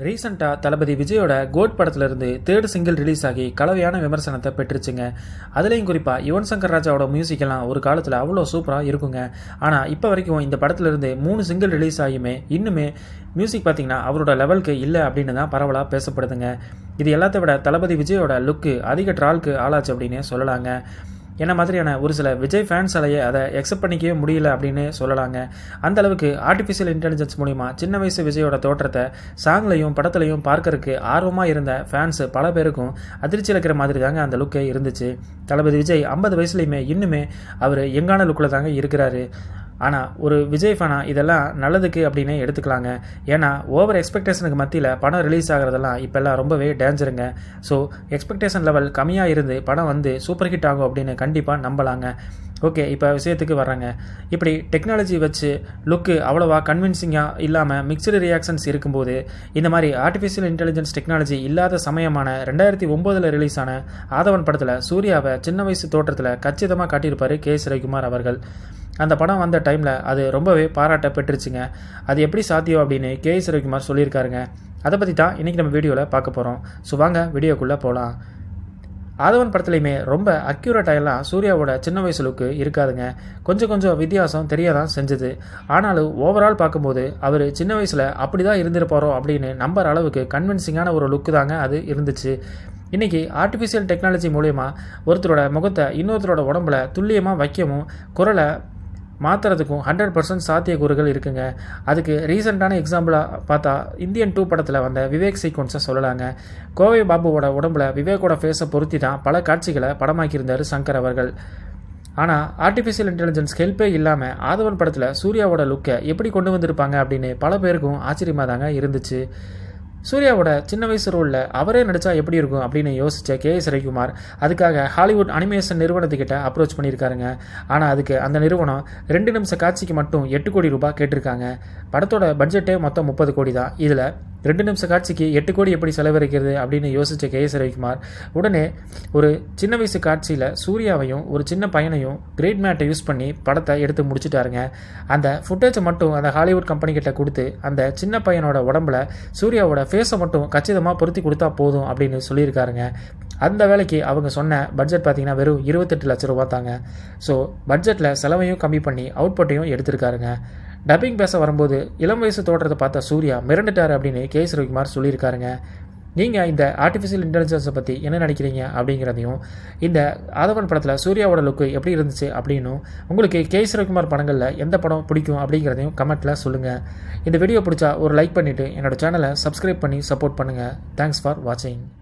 ரீசெண்டாக தளபதி விஜயோட கோட் படத்துலேருந்து தேர்ட் சிங்கிள் ரிலீஸ் ஆகி கலவையான விமர்சனத்தை பெற்றுச்சுங்க. அதுலேயும் குறிப்பாக யுவன் சங்கர் ராஜாவோட மியூசிக்கெல்லாம் ஒரு காலத்தில் அவ்வளோ சூப்பராக இருக்குங்க. ஆனால் இப்போ வரைக்கும் இந்த படத்துலேருந்து மூணு சிங்கிள் ரிலீஸ் ஆகியுமே இன்னுமே மியூசிக் பார்த்தீங்கன்னா அவரோட லெவலுக்கு இல்லை அப்படின்னு தான் பரவலாக பேசப்படுதுங்க. இது எல்லாத்த விட தளபதி விஜயோட லுக்கு அதிக ட்ரால்க்கு ஆளாச்சு அப்படின்னே சொல்லலாங்க. என்ன மாதிரியான ஒரு சில விஜய் ஃபேன்ஸாலேயே அதை எக்ஸப்ட் பண்ணிக்கவே முடியல அப்படின்னு சொல்லலாங்க. அந்த அளவுக்கு ஆர்டிஃபிஷியல் இன்டெலிஜென்ஸ் மூலிமா சின்ன வயசு விஜயோட தோற்றத்தை சாங்லையும் படத்துலையும் பார்க்கறதுக்கு ஆர்வமாக இருந்த ஃபேன்ஸ் பல பேருக்கும் அதிர்ச்சி இருக்கிற மாதிரி தாங்க அந்த லுக்கே இருந்துச்சு. தளபதி விஜய் ஐம்பது வயசுலையுமே இன்னுமே அவர் எங்கான லுக்கில் தாங்க இருக்கிறாரு. ஆனால் ஒரு விஜய் ஃபேனா இதெல்லாம் நல்லதுக்கு அப்படின்னு எடுத்துக்கலாங்க. ஏன்னா ஓவர் எக்ஸ்பெக்டேஷனுக்கு மத்தியில் படம் ரிலீஸ் ஆகிறதெல்லாம் இப்போல்லாம் ரொம்பவே டேஞ்சருங்க ஸோ எக்ஸ்பெக்டேஷன் லெவல் கம்மியாக இருந்து படம் வந்து சூப்பர் ஹிட் ஆகும் அப்படின்னு கண்டிப்பாக நம்பலாங்க. ஓகே இப்போ விஷயத்துக்கு வர்றாங்க. இப்படி டெக்னாலஜி வச்சு லுக்கு அவ்வளோவா கன்வின்சிங்காக இல்லாமல் மிக்சடு ரியாக்ஷன்ஸ் இருக்கும்போது இந்த மாதிரி ஆர்டிஃபிஷியல் இன்டெலிஜென்ஸ் டெக்னாலஜி இல்லாத சமயமான ரெண்டாயிரத்தி ஒம்போதில் ரிலீஸ் ஆன ஆதவன் படத்தில் சூர்யாவை சின்ன வயசு தோற்றத்தில் கச்சிதமாக காட்டியிருப்பார் கே. எஸ் ரவிக்குமார் அவர்கள். அந்த படம் வந்த டைமில் அது ரொம்பவே பாராட்ட பெற்றுச்சுங்க அது எப்படி சாத்தியம் அப்படின்னு கே எஸ் ரவிக்குமார் சொல்லியிருக்காருங்க. அதை பற்றி தான் இன்றைக்கி நம்ம வீடியோவில் பார்க்க போகிறோம் ஸோ வாங்க வீடியோக்குள்ளே போகலாம் ஆதவன் படத்துலையுமே ரொம்ப அக்யூரேட்டாயெல்லாம் சூர்யாவோட சின்ன வயசு லுக்கு இருக்காதுங்க. கொஞ்சம் கொஞ்சம் வித்தியாசம் தெரிய தான் செஞ்சது. ஆனாலும் ஓவரால் பார்க்கும்போது அவர் சின்ன வயசில் அப்படி தான் இருந்திருப்பாரோ அப்படின்னு நம்புற அளவுக்கு கன்வின்சிங்கான ஒரு லுக்கு தாங்க அது இருந்துச்சு. இன்றைக்கி ஆர்டிஃபிஷியல் டெக்னாலஜி மூலயமா ஒருத்தரோட முகத்தை இன்னொருத்தரோட உடம்புல துல்லியமாக வைக்கவும் குரலை மாற்றுறதுக்கும் ஹண்ட்ரட் பர்சன்ட் சாத்தியக்கூறுகள் இருக்குங்க. அதுக்கு ரீசெண்டான எக்ஸாம்பிளாக பார்த்தா இந்தியன் டூ படத்தில் வந்த விவேக் சீக்வன்ஸை சொல்லலாங்க. கோவை பாபுவோட உடம்புல விவேக்கோட ஃபேஸை பொருத்தி தான் பல காட்சிகளை படமாக்கியிருந்தார் சங்கர் அவர்கள். ஆனால் ஆர்டிஃபிஷியல் இன்டெலிஜென்ஸ் ஹெல்ப்பே இல்லாமல் ஆதவன் படத்தில் சூர்யாவோட லுக்கை எப்படி கொண்டு வந்திருப்பாங்க அப்படின்னு பல பேருக்கும் ஆச்சரியமாக தாங்க இருந்துச்சு. சூர்யாவோட சின்ன வயசு ரோலில் அவரே நடித்தா எப்படி இருக்கும் அப்படின்னு யோசித்த கே எஸ் ரவிக்குமார் அதுக்காக ஹாலிவுட் அனிமேஷன் நிறுவனத்துக்கிட்ட அப்ரோச் பண்ணியிருக்காருங்க. ஆனால் அதுக்கு அந்த நிறுவனம் ரெண்டு நிமிஷம் காட்சிக்கு மட்டும் எட்டு கோடி ரூபாய் கேட்டிருக்காங்க. படத்தோட பட்ஜெட்டே மொத்தம் முப்பது கோடி தான். இதில் ரெண்டு நிமிஷம் காட்சிக்கு எட்டு கோடி எப்படி செலவழிக்கிறது அப்படின்னு யோசித்த கே எஸ் ரவிக்குமார். உடனே ஒரு சின்ன வயசு காட்சியில் சூர்யாவையும் ஒரு சின்ன பையனையும் கிரேட் மேட்டை யூஸ் பண்ணி படத்தை எடுத்து முடிச்சுட்டாருங்க. அந்த ஃபுட்டேஜை மட்டும் அந்த ஹாலிவுட் கம்பெனிக்கிட்ட கொடுத்து அந்த சின்ன பையனோட உடம்புல சூர்யாவோட ஃபேஸை மட்டும் கச்சிதமாக பொருத்தி கொடுத்தா போதும் அப்படின்னு சொல்லியிருக்காருங்க. அந்த வேலைக்கு அவங்க சொன்ன பட்ஜெட் பார்த்தீங்கன்னா வெறும் இருபத்தெட்டு லட்ச ரூபா தாங்க ஸோ பட்ஜெட்டில் செலவையும் கம்மி பண்ணி அவுட்புட்டையும் எடுத்திருக்காருங்க. டப்பிங் பேச வரும்போது இளம் வயசு தோற்றத்தை பார்த்த சூர்யா மிரண்டுட்டார் அப்படின்னு கே எஸ் ரவிக்குமார் சொல்லியிருக்காருங்க. நீங்கள் இந்த ஆர்டிஃபிஷியல் இன்டெலிஜென்ஸை பற்றி என்ன நினைக்கிறீங்க அப்படிங்கிறதையும் இந்த ஆதவன் படத்தில் சூர்யாவோட லுக்கு எப்படி இருந்துச்சு அப்படின்னும் உங்களுக்கு கே எஸ் படங்களில் எந்த படம் பிடிக்கும் அப்படிங்கிறதையும் கமெண்ட்டில் சொல்லுங்கள் இந்த வீடியோ பிடிச்சா ஒரு லைக் பண்ணிவிட்டு என்னோட சேனலை சப்ஸ்கிரைப் பண்ணி சப்போர்ட் பண்ணுங்கள் தேங்க்ஸ் ஃபார் வாட்சிங்